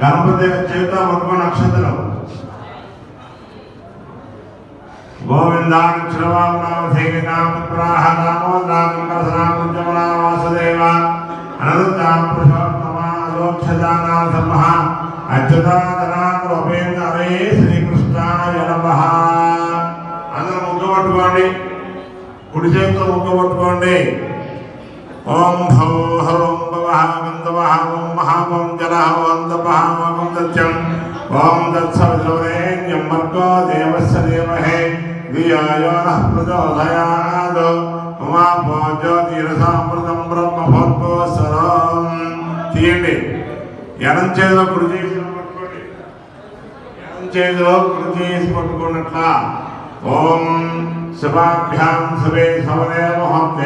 గణపతి చేత ఒక నక్షత్రం. గోవిందాక్షరవామనామధేవినామప్రాహనామోదామంకరసనాముజమనా వాసుదేవ అనంతాం పురుషోత్తమాలోక్షజానా సమ్మః అచ్యుతాదనాథోపేంద్ర హరే శ్రీకృష్ణాయ నమః. అందరూ ముగ్గు పట్టుకోండి. కుడి చేతితో ముగ్గు పట్టుకోండి. ఓం భో హోం భవః గంధవః ఓం మహావం జలః ఓం తపః ఓం దత్యం ఓం దత్సవితురేణ్యం మర్గో దేవస్య దేమహే ధియాయో నః ప్రచోదయాద్ ఉమాపో జ్యోతిరసామృతం బ్రహ్మ భోత్పోస్వరం తీయండి. ఎడం చేతిలో కుడి చేసి పట్టుకోండి. ఎడం చేతిలో కుడి చేసి పట్టుకున్నట్ల ఓం శుభాభ్యాం శుభే సవనే మహోత్తే.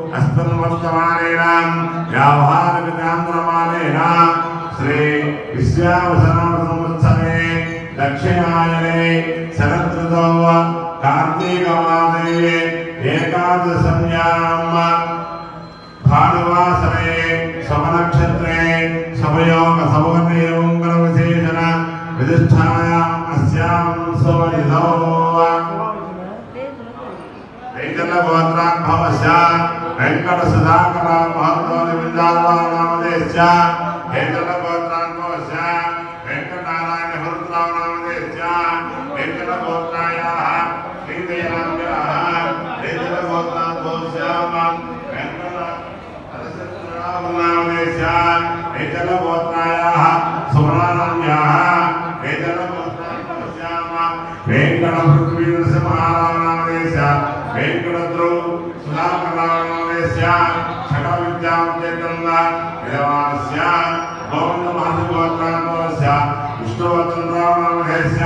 సన్నిధౌ అస్మిన్ వర్తమానేన వ్యావహారికాంధ్రమానేన శ్రీ విశ్వావసనామ సంవత్సరే దక్షిణాయనే శరదృతో కార్తీకమాదే ఏకాదశమ్యాం భానువాసరే సమనక్షత్రే సమయోగ సమవర్ణయోగర విశేషణ విధిష్టాయాం అస్యాం సోనిధో వెంకట గోత్రాద్భవస్య వెంకట సుధాకర మహత్వాది విందాలవానామదేశ్య వెంకట గోత్రాద్భవస్య వెంకటారాయణ హృద్రావ నామదేశ్య వెంకట గోత్రాయాః శ్రీదయాభ్యాः వెంకట గోత్రాద్భవస్య వెంకట నామదేశ్య వెంకట సుధాకరామనామదేశ షట విద్యాం చేతంద విధవానస్య గోవింద మహర్షి గోత్రామోస్య విష్ణువర్ధనరామనామదేశ